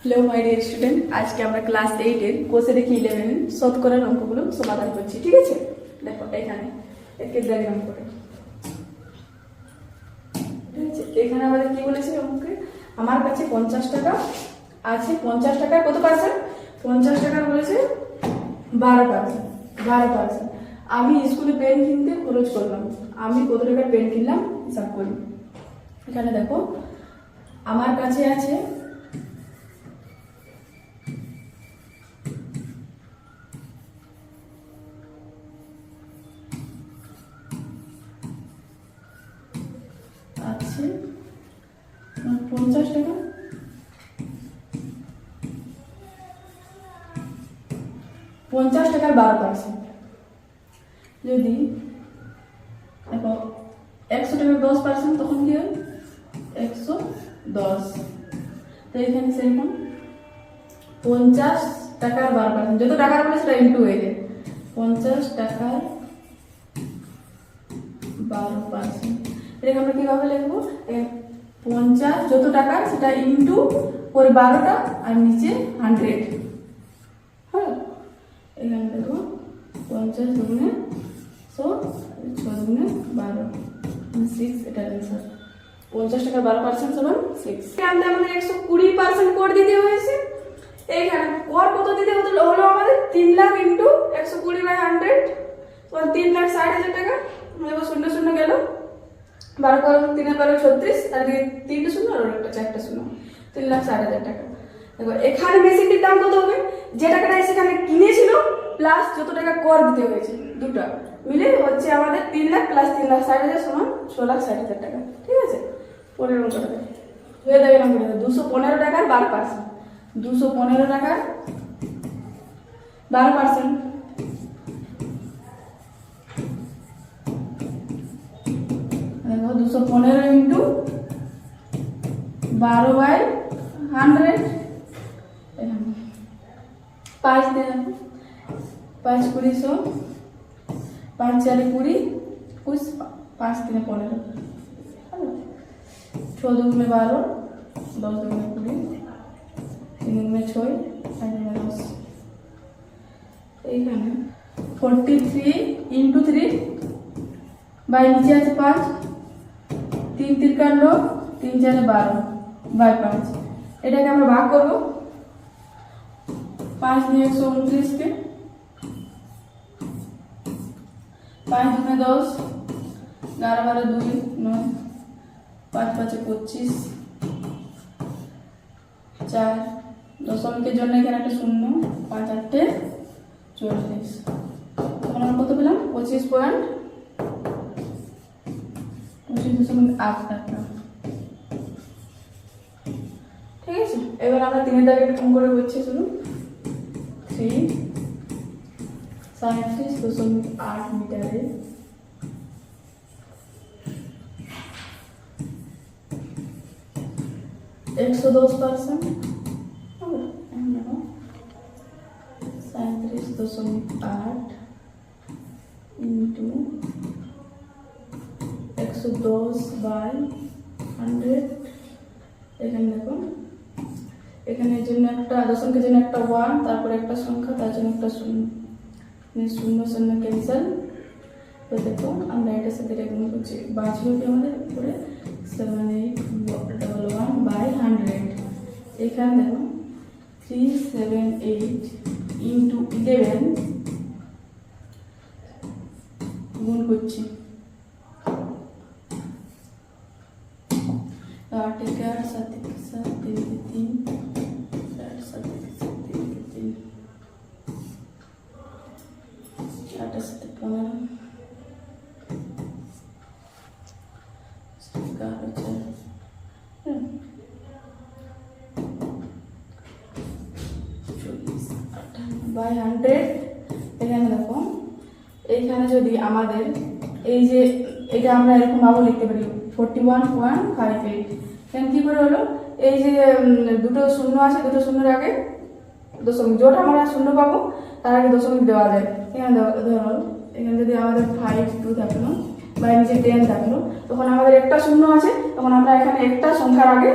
Hello my dear student আজকে আমরা class এইটের কোষে দেখি ইলেভেন শতকরার অঙ্কগুলো সমাধান করছি, ঠিক আছে? দেখো, এখানে, একে ডায়াগ্রাম করে। ঠিক আছে? এখানে আমাদের কি বলেছে অঙ্কে? আমার কাছে পঞ্চাশ টাকা আছে, পঞ্চাশ টাকায় কত পার্সেন্ট পঞ্চাশ টাকা বলেছে বারো পার্সেন্ট বারো পার্সেন্ট আমি স্কুলে পেন কিনতে খরচ করলাম। আমি কত টাকার পেন কিনলাম? হিসাব করি। এখানে দেখো, আমার কাছে আছে দশ তো এখানে সেরকম পঞ্চাশ টাকার বারো পার্সেন্ট যত টাকার বলে সেটা ইন্টু হয়ে যায় পঞ্চাশ টাকার বারো পার্সেন্ট এটাকে আমরা কীভাবে লিখব পঞ্চাশ যত টাকা সেটা ইন্টু করে বারোটা আর নিচে হান্ড্রেড হ্যাঁ এখানে দেখো পঞ্চাশ দুগুণে সো ছ দুগুণে বারো সিক্স এটা পঞ্চাশ টাকা বারো পার্সেন্ট সমান সিক্স এখানে আমাদের একশো কুড়ি পার্সেন্ট কর দিতে হয়েছে। এইখানে কর কত দিতে হতো হলো আমাদের? তিন লাখ ইন্টু একশো কুড়ি বাই হান্ড্রেড তোমার তিন লাখ ষাট হাজার টাকা। এবার শূন্য শূন্য গেল। বারো বারো তিনের বারো ছত্রিশ। আর তিনটে শূন্য আর একটা চারটে শূন্য। তিন লাখ ষাট হাজার টাকা। দেখো এখানে মেশিনটির দাম কত হবে? যে টাকাটা সেখানে কিনেছিল প্লাস যত টাকা কর দিতে হয়েছে, দুটো। মিলে হচ্ছে আমাদের তিন লাখ প্লাস তিন লাখ ষাট হাজার সমান ছ লাখ ষাট হাজার টাকা। ঠিক পনেরো টাকা হয়ে যাবে করে। দুশো পনেরো টাকার বারো পার্সেন্ট দুশো পনেরো টাকার বারো পার্সেন্ট দুশো পনেরো ইন্টু বারো বাই হান্ড্রেড পাঁচ দিন। পাঁচ কুড়িশো পাঁচ চারে কুড়ি কুড়ি পাঁচ তিনে পনেরো। ছ দুগুণে বারো দশ দুগুণে কুড়ি তিন দুগুণে ছয় চার দুগুণে দশ এইখানে forty three into three by নিচে আছে পাঁচ তিন তিন কাটলো তিন চারে বারো বাই পাঁচ এটাকে আমরা ভাগ করব পাঁচ নিয়ে একশো উনত্রিশকে পাঁচ দুনে দশ এগারো বারো দুই নয় পাঁচ পাঁচে পঁচিশ, চার, দশমিকের জন্য এখানে একটা শূন্য, পাঁচ আটটে চল্লিশ। তখন আমরা কত পেলাম? পঁচিশ পয়েন্ট পঁচিশ দশমিক আট টাকা। ঠিক আছে? এবার আমরা তিনের দাগে কম করে বলছি শুধু থ্রি সাঁত্রিশ দশমিক আট মিটারে একশো দশ পার্সেন্ট সাঁত্রিশ দশমিক আট ইন্টু একশো দশ বাই হান্ড্রেড। এখানে দেখো। এখানে জন্য একটা দশমিকের জন্য একটা ওয়ান, তারপরে একটা সংখ্যা, তার জন্য একটা শূন্য। মানে শূন্য শূন্য ক্যান্সেল তো দেখো, আমরা এটার সাথে এটা গুণ করছি। বাঁচবে কি আমাদের উপরে? seven eight double one by hundred এখানে দেখো three seven eight into eleven গুণ করছি आठ ग्यारह सात एक सात तीन के तीन বাই হান্ড্রেড এখানে দেখো, এইখানে যদি আমাদের এই যে, এটা আমরা এরকম ভাবে লিখতে পারি forty one point five eight এখানে কী করে হলো? এই যে দুটো শূন্য আছে, দুটো শূন্যের আগে দশমিক, যেটা আমরা শূন্য পাবো, তার আগে দশমিক দেওয়া যায়। এখানে ধরো, এখানে যদি আমাদের ফাইভ টু থাকল, বা নিচে টেন থাকল, তখন আমাদের একটা শূন্য আছে, তখন আমরা এখানে একটা সংখ্যার আগে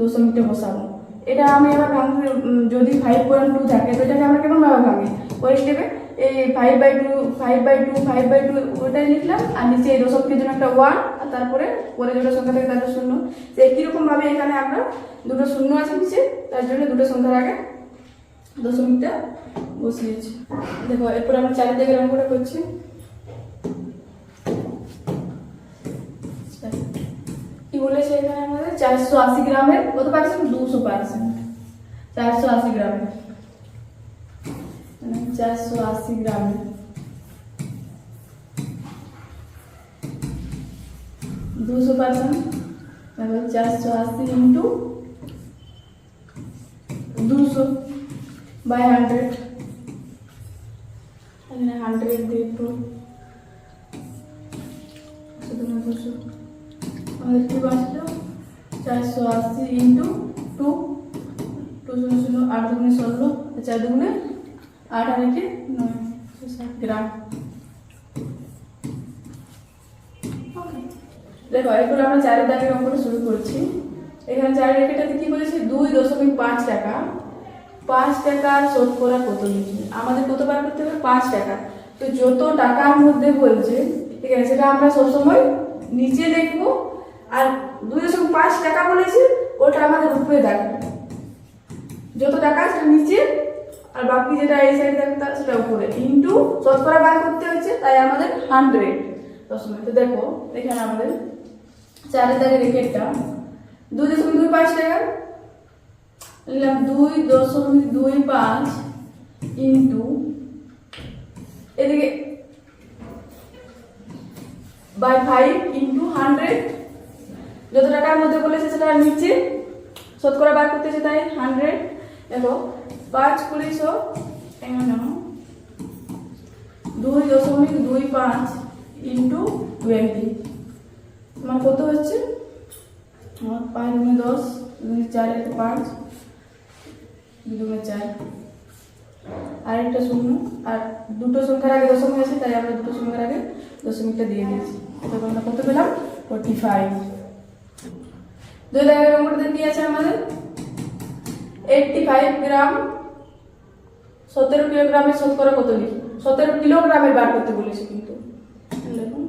দশমিকটা বসাবো। এটা আমি আবার ভাঙতে উম, যদি ফাইভ পয়েন্ট টু থাকে তো এটাকে আমরা কেমন ভাবে ভাঙি? ওই স্টেপে এই five by two five by two five by two ওটাই লিখলাম আর নিচে এই দশকের জন্য একটা ওয়ান আর তারপরে পরে যেটা সংখ্যা থাকে তাদের শূন্য। তো একই রকম এখানে আমরা দুটো শূন্য আছে নিচে তার জন্য দুটো সংখ্যার আগে দশমিকটা বসিয়েছি। দেখো এরপর আমরা চারিদিকে অঙ্কটা করছি। কি বলেছে এখানে আমাদের চারশো আশি গ্রামের কত পার্সেন্ট দুশো পার্সেন্ট চারশো আশি গ্রামের মানে চারশো আশি গ্রামের দুশো পার্সেন্ট দেখো চারশো আশি ইন্টু দুশো বাই হান্ড্রেড এখানে হান্ড্রেড দিয়ে একটু শুধু দুশো আমাদের কি বাঁচলো চারশো আশি ইন্টু টু টু শূন্য শূন্য, আট দুগুণে ষোলো, চার দুগুণে আট, আর একে নয় গ্রাম। দেখো, এরপর আমরা চারের দাগের অঙ্কটা শুরু করছি। এখানে চারের রেখাটাতে কি বলেছে? দুই দশমিক পাঁচ টাকা। পাঁচ টাকার শতকরা কত লিখি? আমাদের কত বার করতে হবে? পাঁচ টাকা। তো যত টাকার মধ্যে বলছে ঠিক আছে, সেটা আমরা সবসময় নিচে দেখব আর দুই দশমিক পাঁচ টাকা বলেছে, ওটা আমাদের উপরে দেখব যত টাকা সেটা নিচে, আর বাকি যেটা এই সাইডে থাকবে সেটা উপরে। ইন্টু শতকরা বার করতে হচ্ছে তাই আমাদের হান্ড্রেড দশমিক তো দেখো, এখানে আমাদের চারের দাগে রেখেটা দুই দশমিক দুই পাঁচ টাকা। নিলাম দুই দশমিক দুই পাঁচ ইন্টু, এদিকে বাই ফাইভ ইন্টু হান্ড্রেড যত টাকার মধ্যে বলেছে সেটা নিচে শতকরা বার করতেছে তাই হান্ড্রেড দেখো, পাঁচ কুড়িশো দুই দশমিক দুই পাঁচ ইন্টু টোয়েন্টি তোমার কত হচ্ছে? আমার পাঁচ দুগুণে দশ, দুই চার পাঁচ, দুই চার। আর একটা শূন্য, আর দুটো সংখ্যার আগে দশমিক আছে, তাই আমরা দুটো সংখ্যার আগে দশমিকটা দিয়ে দিয়েছি। তখন আমরা কত পেলাম? ফোর্টি ফাইভ দুই দাগের নম্বরটা কি আছে আমাদের। এইটটি ফাইভ গ্রাম সতেরো কিলোগ্রামের শতকরা কত লিখি? সতেরো কিলোগ্রামের বার করতে বলেছে কিন্তু। দেখুন।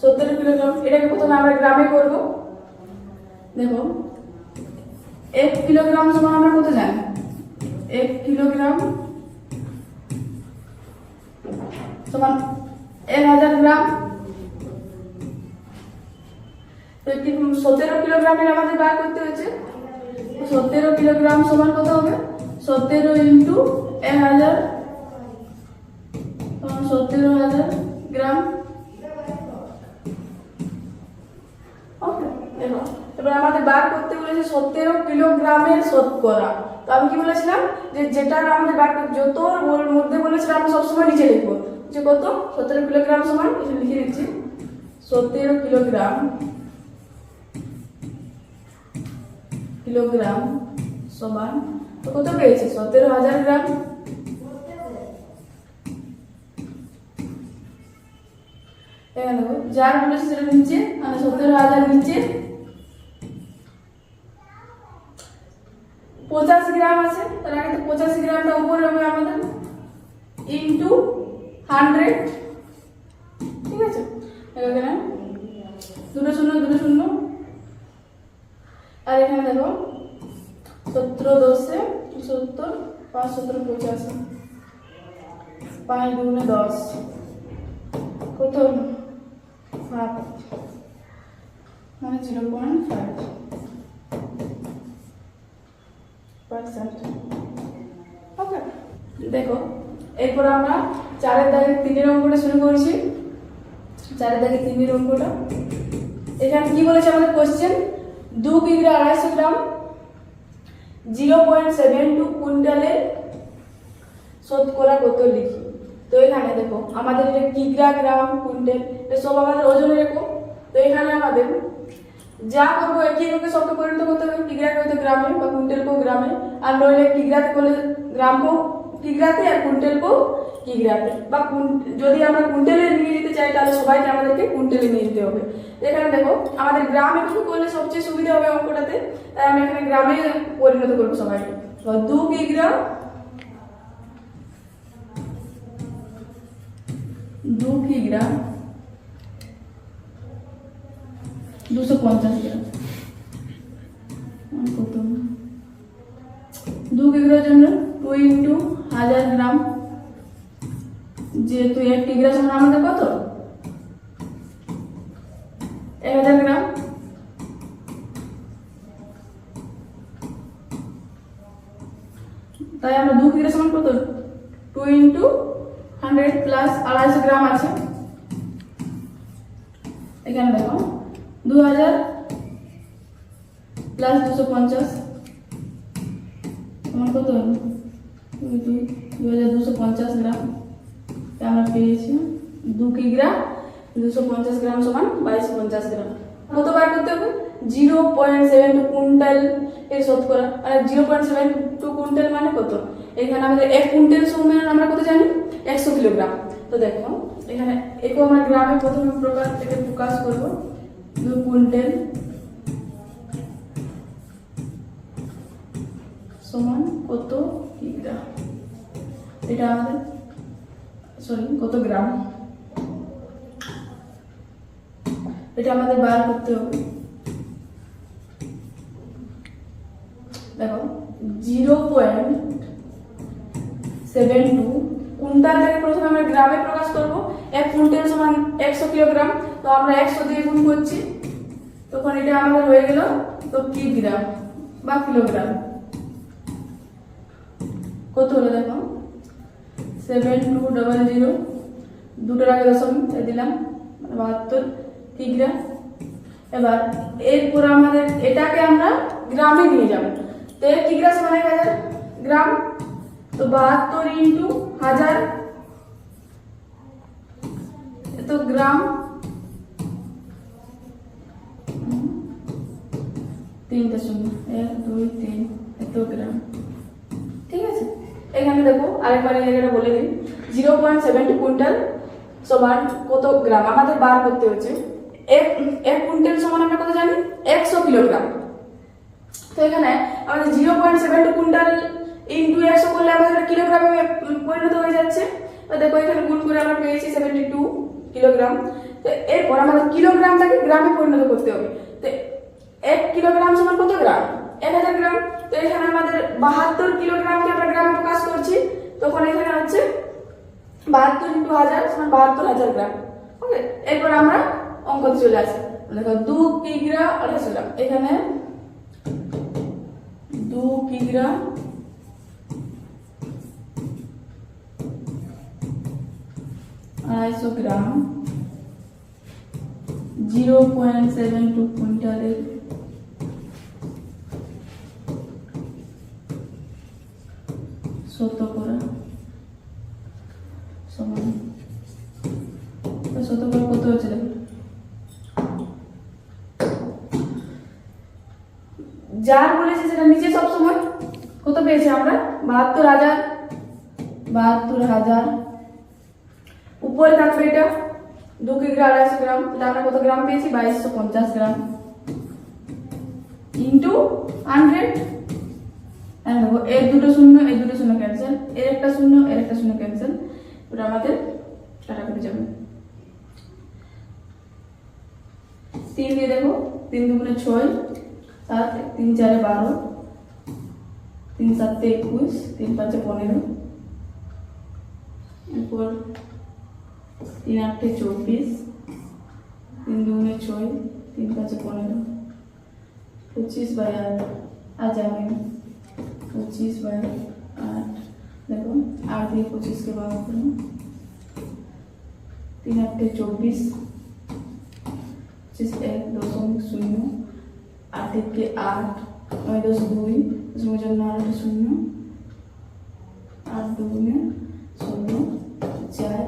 সতেরো কিলোগ্রাম, এটাকে প্রথমে আমরা গ্রামে করব। দেখো এক কিলোগ্রাম সমান আমরা কত জানি? এক কিলোগ্রাম সমান এক হাজার গ্রাম। সতেরো কিলোগ্রামের আমাদের বার করতে হচ্ছে সতেরো কিলোগ্রাম সমান কত হবে? সতেরো ইন্টু এক হাজার সতেরো হাজার গ্রাম। এবার আমাদের বার করতে বলেছে সতেরো কিলোগ্রামের শতকরা। তো আমি কি বলেছিলাম? যে যেটা আমাদের বার যত মধ্যে বলেছিলাম আমরা সবসময় নিচে লিখব। যে কত? সতেরো কিলোগ্রাম সমান লিখে দিচ্ছি। সতেরো কিলোগ্রাম কিলোগ্রাম সমান, তো কত পেয়েছি? সতেরো হাজার গ্রাম। যার বলেছে সেটা নিচে মানে সতেরো হাজার নিচে। পঁচাশি গ্রাম আছে, তার আগে তো পঁচাশি গ্রামটা উপরে হবে আমাদের। ইন্টু হান্ড্রেড ঠিক আছে? এখানে আর এখানে দেখো, সতেরো, দশে, সত্তর, পাঁচ, সতেরো, পঁচাশি। পাঁচ দুগুণে দশ। কত? সাত। মানে zero point five. Percent okay. দেখো, এরপর আমরা চারের দাগে তিনের অঙ্কটা শুরু করছি। চারের দাগে তিনের অঙ্কটা। এখানে কি বলেছে আমাদের কোশ্চেন দু কিগ্রা আড়াইশো gram, zero point seven two কুইন্টালের শতকরা কত লিখি। তো এখানে দেখো, আমাদের এটা কিগ্রা গ্রাম, কুইন্টাল? এটা সব আমাদের ওজনে রেখো। তো এখানে আমাদের যা করব একই রকম সবকে পরিণত করতে হবে কিগ্রাকে হয়তো গ্রামে বা কুইন্টালকেও গ্রামে। আর নইলে কিগ্রাতে করলে গ্রামকেও কিগ্রাতে আর কুইন্টাল পো কিগ্রাতে বা যদি আমরা কুইন্টালে নিয়ে যেতে চাই, তাহলে সবাইকে আমাদেরকে কুইন্টালে নিয়ে যেতে হবে। এখানে দেখো, আমাদের গ্রামে শুরু করলে সবচেয়ে সুবিধা হবে অঙ্কটাতে। তাই আমি এখানে গ্রামে পরিণত করব সবাইকে দু কিগ্রা দু কিগ্রা দুশো পঞ্চাশ গ্রাম। কত দু কিগ্রার জন্য টু ইন্টু হাজার গ্রাম। যেহেতু এক কিগ্রা সমান আমাদের কত? এক হাজার গ্রাম। তাই আমরা দু কিগ্রা সমান কত? টু ইন্টু হান্ড্রেড প্লাস আড়াইশো গ্রাম আছে। এখানে দেখো, দু হাজার প্লাস দুশো পঞ্চাশ। কত দুই হাজার দুশো পঞ্চাশ গ্রাম। আমরা পেয়েছি দু কিগ্রা দুশো পঞ্চাশ গ্রাম সমান বাইশশো পঞ্চাশ গ্রাম। কত বার করতে হবে? Zero point seven two quintal এর শতকরা। মানে zero point seven two quintal মানে কত? এখানে আমাদের এক কুইন্টাল সমান আমরা কত জানি? একশো কিলোগ্রাম। তো দেখো, এখানে একেও আমরা গ্রামে প্রথমে প্রকাশ থেকে প্রকাশ করব। দু কুইন্টাল সমান কত কিগ্রা এটা আমাদের সরি কত গ্রাম? এটা আমাদের বার করতে হবে। দেখো, জিরো পয়েন্ট সেভেন টু কুইন্টালটাকে প্রথমে আমরা গ্রামে প্রকাশ করব। এক কুইন্টাল সমান একশো কিলোগ্রাম, তো আমরা একশো দিয়ে গুণ করছি। তখন এটা আমাদের হয়ে গেল, তো কি গ্রাম বা কিলোগ্রাম? কত হলো দেখো? সেভেন টু ডবল জিরো দুটোর আগে দশমিক দিলাম মানে বাহাত্তর কিগ্রা এবার এরপর আমাদের এটাকে আমরা গ্রামে নিয়ে যাব। তো এক কিগ্রা সমান এক হাজার গ্রাম। তো বাহাত্তর ইন্টু হাজার তো গ্রাম। তিনটা শূন্য এক, দুই, তিন, এত গ্রাম। ঠিক আছে? এখানে দেখো, আরেকবার এই জায়গাটা বলে দিই। Zero point seven two quintal সমান কত গ্রাম? আমাদের বার করতে হচ্ছে এক এক কুইন্টাল সমান আমরা কত জানি? একশো কিলোগ্রাম। তো এখানে আমাদের zero point seven two quintal into একশো করলে আমাদের কিলোগ্রামে পরিণত হয়ে যাচ্ছে। তো দেখো, এখানে গুণ করে আমরা পেয়েছি সেভেন্টি টু কিলোগ্রাম। তো এরপর আমাদের কিলোগ্রামটাকে গ্রামে পরিণত করতে হবে। তো এক কিলোগ্রাম সমান কত গ্রাম? এক হাজার গ্রাম। তো এখানে আমাদের বাহাত্তর কিলোগ্রামকে আমরা গ্রামে প্রকাশ করছি। তখন এখানে হচ্ছে বাহাত্তর ইন্টু হাজার সমান বাহাত্তর হাজার গ্রাম। ওকে, এরপর আমরা অঙ্কতে চলে আসি। দেখো, দু কিগ্রা আড়াইশো গ্রাম। এখানে দু কিগ্রা আড়াইশো gram. Zero point seven two কুইন্টালের শতকরা সমান। তো শতকরা কত দেখো যার বলেছে সেটা নিচে সব সময় কত পেয়েছি আমরা? বাহাত্তর হাজার বাহাত্তর হাজার। উপরে থাকবে এটা দু কিগ্রা আড়াইশো গ্রাম। এটা আমরা কত গ্রাম পেয়েছি? বাইশশো পঞ্চাশ গ্রাম। ইন্টু হান্ড্রেড দেখো, এর দুটো শূন্য, এর দুটো শূন্য ক্যান্সেল এর একটা শূন্য, এর একটা শূন্য ক্যান্সেল ওটা আমাদের কাটা করে যাবে। তিন দিয়ে দেখো, তিন দুগুণে ছয়, সাত তিন, চারে বারো, তিন, সাতে একুশ, তিন, পাঁচে পনেরো, এরপর তিন, আটে চব্বিশ, তিন দুগুণে ছয়, তিন, পাঁচে পনেরো, পঁচিশ বাই আট আজ আমি পঁচিশ বাই আট দেখো আট দিয়ে পঁচিশকে বার করুন তিন আটে চব্বিশ পঁচিশ এক দশমিক শূন্য আট থেকে আট নয় দশ দুই দশমিক জন্য আট শূন্য আট দুগুণে শূন্য চার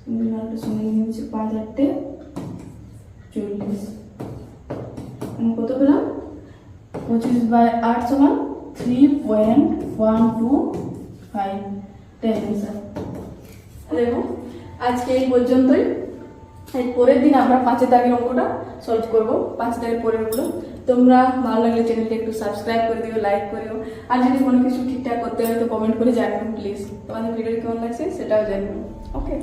শূন্য আট শূন্য নিয়ে হচ্ছে পাঁচ আটটে চল্লিশ কত পেলাম পঁচিশ বাই আট সমান three point one two five ten answer দেখো আজকে এই পর্যন্তই। এর পরের দিন আমরা পাঁচের দাগের অঙ্কটা সলভ করব। পাঁচ দাগের পরেরগুলো তোমরা ভালো লাগলে চ্যানেলটি একটু সাবস্ক্রাইব করে দিও লাইক করিও। আর যদি কোনো কিছু ঠিকঠাক করতে হয়, তো কমেন্ট করে জানিও প্লিজ তোমাদের ভিডিও কেমন লাগছে, সেটাও জানিও। ওকে